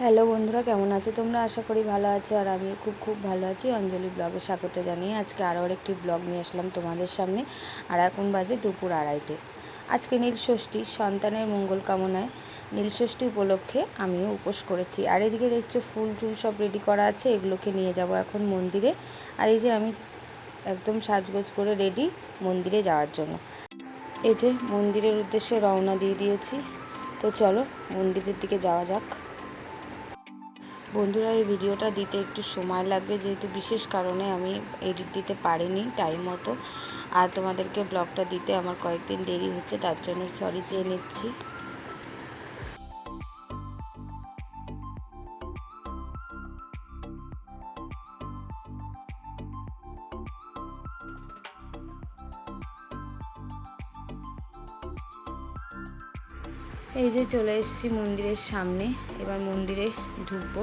Hello বন্ধুরা, কেমন আছো তোমরা? আশা করি ভালো আছো আর আমি খুব খুব ভালো আছি। অঞ্জলি ব্লগে স্বাগত জানিয়ে আজকে আরও একটি ব্লগ নিয়ে আসলাম তোমাদের সামনে। আর এখন বাজে দুপুর আড়াইটে। আজকে নীলষষ্ঠী, সন্তানের মঙ্গল কামনায় নীলষষ্ঠী উপলক্ষে আমিও উপোস করেছি। আর এদিকে দেখছ ফুল টুল সব রেডি করা আছে, এগুলোকে নিয়ে যাব এখন মন্দিরে। আর এই যে আমি একদম সাজগোজ করে রেডি মন্দিরে যাওয়ার জন্য। এই যে মন্দিরের উদ্দেশ্যে রওনা দিয়ে দিয়েছি। তো চলো মন্দিরের দিকে যাওয়া যাক। বন্ধুরা, এই ভিডিওটা দিতে একটু সময় লাগবে, যেহেতু বিশেষ কারণে আমি এডিট দিতে পারিনি টাইম মতো। আর তোমাদেরকে ব্লগটা দিতে আমার কয়েকদিন দেরি হচ্ছে, তার জন্য সরি চেয়ে নিচ্ছি। এই যে চলে এসেছি মন্দিরের সামনে, এবার মন্দিরে ঢুকবো।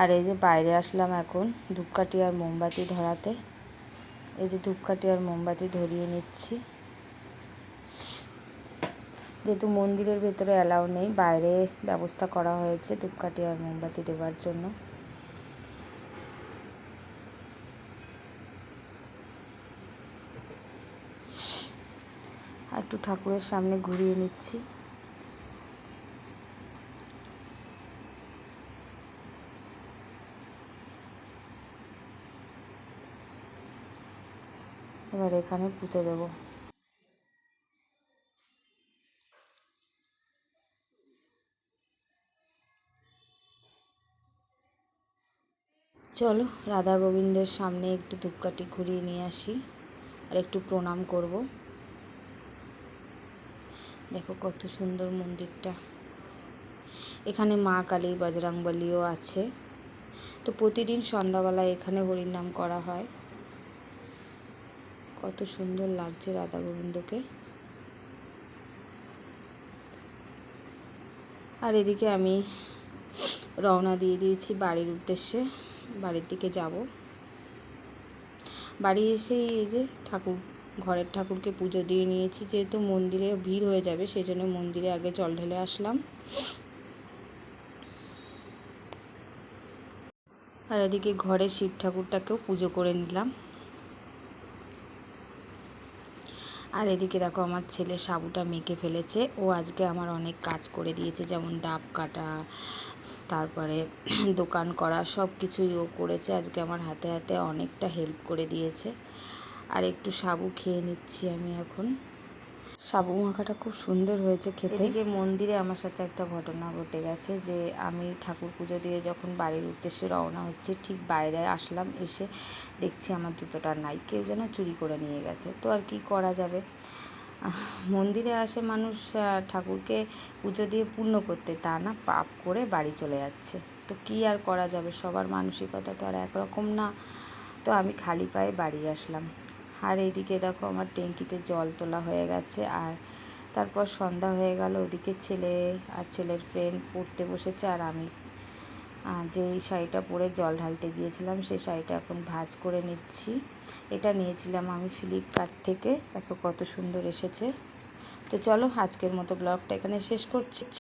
আর এই যে বাইরে আসলাম এখন ধূপকাঠি আর মোমবাতি ধরাতে। এই যে ধূপকাঠি আর মোমবাতি ধরিয়ে নিচ্ছি। যেহেতু মন্দিরের ভেতরে অ্যালাউ নেই, বাইরে ব্যবস্থা করা হয়েছে ধূপকাঠি আর মোমবাতি দেওয়ার জন্য। একটু ঠাকুরের সামনে ঘুরিয়ে নিচ্ছি। এবার এখানে পুঁতে দেবো। চলো, রাধা গোবিন্দের সামনে একটু ধূপকাঠি ঘুরিয়ে নিয়ে আসি আর একটু প্রণাম করব। দেখো কত সুন্দর মন্দিরটা। এখানে মা কালী বজরংবলিও আছে। তো প্রতিদিন সন্ধ্যাবেলায় এখানে হরিনাম করা হয়। কত সুন্দর লাগছে রাধা গোবিন্দকে। আর এদিকে আমি রওনা দিয়ে দিয়েছি বাড়ির উদ্দেশ্যে, বাড়ির দিকে যাব। বাড়ি এসেই এই যে ঠাকুর, ঘরের ঠাকুরকে পুজো দিয়ে নিয়েছি, যেহেতু মন্দিরে ভিড় হয়ে যাবে সেই জন্য মন্দিরে আগে জল ঢেলে আসলাম। আর এদিকে ঘরের শিব ঠাকুরটাকেও পুজো করে নিলাম। আর এদিকে দেখো আমার ছেলে সাবুটা মেখে ফেলেছে। ও আজকে আমার অনেক কাজ করে দিয়েছে, যেমন ডাব কাটা, তারপরে দোকান করা সব কিছুই ও করেছে। আজকে আমার হাতে হাতে অনেকটা হেল্প করে দিয়েছে। আর একটু সাবু খেয়ে নিচ্ছি আমি এখন। সাবু মাখাটা খুব সুন্দর হয়েছে খেতে। এদিকে মন্দিরে আমার সাথে একটা ঘটনা ঘটে গেছে যে আমি ঠাকুর পুজো দিয়ে যখন বাড়ির উদ্দেশ্যে রওনা হচ্ছে, ঠিক বাইরে আসলাম, এসে দেখছি আমার জুতোটা নাই, কেউ যেন চুরি করে নিয়ে গেছে। তো আর কি করা যাবে? মন্দিরে আসে মানুষ ঠাকুরকে পুজো দিয়ে পূর্ণ করতে, তা না, পাপ করে বাড়ি চলে যাচ্ছে। তো কি আর করা যাবে? সবার মানসিকতা তো আর একরকম না। তো আমি খালি পায়ে বাড়ি আসলাম। আর এইদিকে দেখো আমার ট্যাঙ্কিতে জল তোলা হয়ে গেছে আর তারপর সন্ধ্যা হয়ে গেল, ওদিকে ছেলে আর ছেলের ফ্রেন্ড পড়তে বসেছে আর আমি যেই শাড়িটা পরে জল ঢালতে গিয়েছিলাম সেই শাড়িটা এখন ভাজ করে নিচ্ছি। এটা নিয়েছিলাম আমি ফ্লিপকার্ট থেকে, দেখো কত সুন্দর এসেছে। তো চলো আজকের মতো ব্লগটা এখানে শেষ করছি।